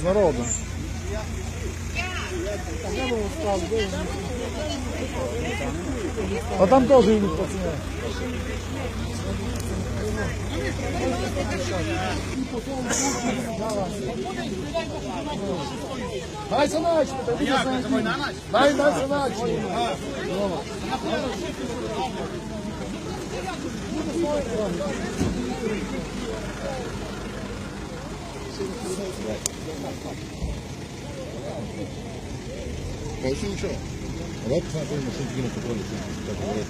З народу. А там теж йдуть пацани. Дай заначку, дай буде заначку. Дай, дай заначку. Короче, ничего. Давай посмотрим, что контроле, как говорят.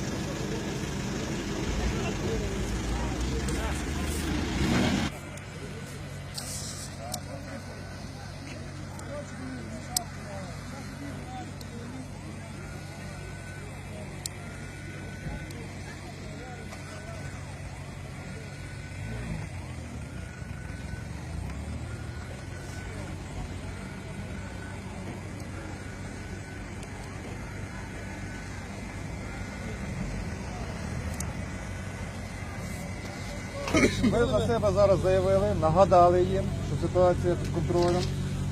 Ми за себе зараз заявили, нагадали їм, що ситуація під контролем,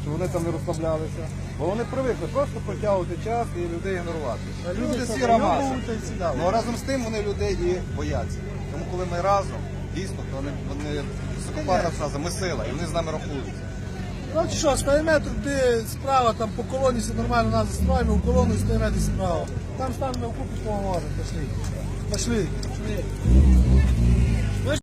що вони там не розслаблялися. Бо вони привикли просто протягувати час і людей ігнорувати. Люди сіра маса. Ну разом з тим вони людей і бояться. Тому коли ми разом, дійсно, то вони, вони високопарна фраза, ми сила, і вони з нами рахуються. Ну що, стоїть метр, ти справа, там по колоні все нормально, нас застроїмо, у колону стоїть метр справа. Там станемо в купу поможемо, пошли. Пошли. Пошли.